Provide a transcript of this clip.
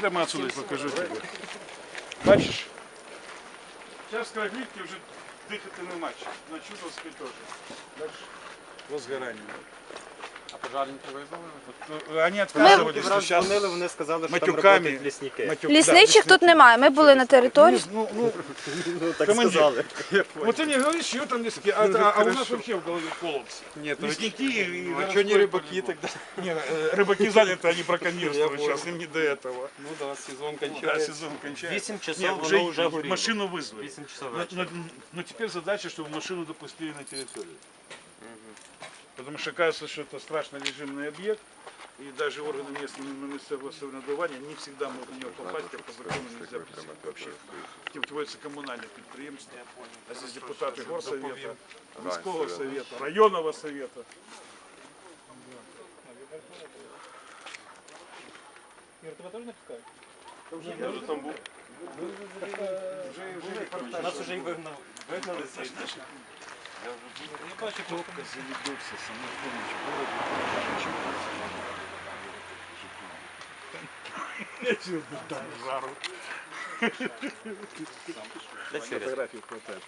Прямо отсюда покажу тебе. Бачиш? Зараз скорогрівки вже дихати нема. На Чудовській теж. Бачиш? Возгорання. А пожарники визвали? Ну, Вони відказувались, що Раз зараз дзвонили, вони сказали, що там матюками. працюють лісники. матюк- Лісничих да, тут немає. Ми були на території. Ну, ну, Ну, так Командир. сказали. вот ты не говоришь, что там лесники, а, а- а у нас вообще в голове колодцы. Нет, ну, Лесники и а городской что не рыбаки полигон. тогда? Не, э, рыбаки заняты, они браконьерствуют Я сейчас, им не до этого. Ну да, сезон Да, кончается. сезон кончается. Вісім часов Не, воно вже горіло. машину вызвали. Вісім часов Но, вечора. но- но теперь задача, чтобы машину допустили на территорию. Потому что кажется, что это страшно режимный объект, и даже органы местного местного самоврядування не всегда могут в него попасть, а по закону нельзя присягать вообще. Тем творится коммунальное предприемство, а здесь депутаты горсовета, міського совета, районного совета. Нас вже і вигнав. Вигнали звідти. Только заведется самополич в городе, Я честно дам жару. Фотографию хватает.